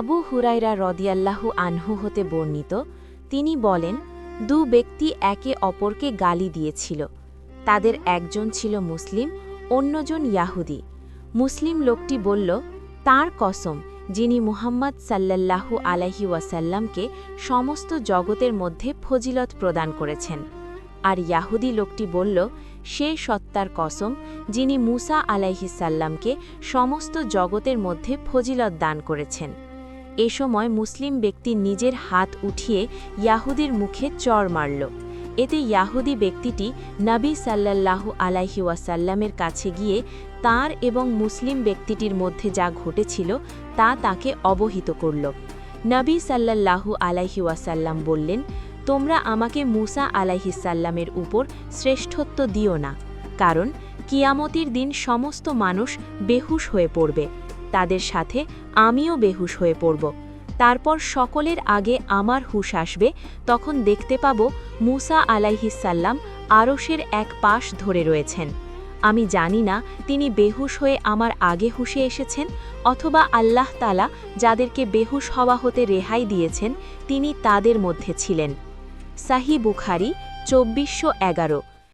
আবু হুরাইরা রদিয়াল্লাহু আনহু হতে বর্ণিত, তিনি বলেন, দু ব্যক্তি একে অপরকে গালি দিয়েছিল। তাদের একজন ছিল মুসলিম, অন্যজন ইয়াহুদি। মুসলিম লোকটি বলল, তার কসম, যিনি মুহাম্মদ সাল্লাল্লাহু আলাইহি ওয়াসাল্লামকে সমস্ত জগতের মধ্যে ফজিলত প্রদান করেছেন। আর ইয়াহুদি লোকটি বলল, সে সত্তার কসম, যিনি মুসা আলাইহিসাল্লামকে সমস্ত জগতের মধ্যে ফজিলত দান করেছেন। এ সময় মুসলিম ব্যক্তি নিজের হাত উঠিয়ে ইয়াহুদির মুখে চর মারল। এতে ইয়াহুদি ব্যক্তিটি নবী সাল্লাল্লাহু আলাইহি ওয়াসাল্লামের কাছে গিয়ে তার এবং মুসলিম ব্যক্তিটির মধ্যে যা ঘটেছিল তা তাকে অবহিত করল। নবী সাল্লাল্লাহু আলাইহি ওয়াসাল্লাম বললেন, তোমরা আমাকে মুসা আলাইহিসাল্লামের উপর শ্রেষ্ঠত্ব দিও না, কারণ কিয়ামতির দিন সমস্ত মানুষ বেহুশ হয়ে পড়বে। তাদের সাথে আমিও বেহুশ হয়ে পড়ব। তারপর সকলের আগে আমার হুশ আসবে, তখন দেখতে পাব মুসা আলাইহিসাল্লাম আরশের এক পাশ ধরে রয়েছেন। আমি জানি না তিনি বেহুশ হয়ে আমার আগে হুশে এসেছেন, অথবা আল্লাহ তালা যাদেরকে বেহুশ হওয়া হতে রেহাই দিয়েছেন, তিনি তাদের মধ্যে ছিলেন। সাহি বুখারি, চব্বিশশো এগারো।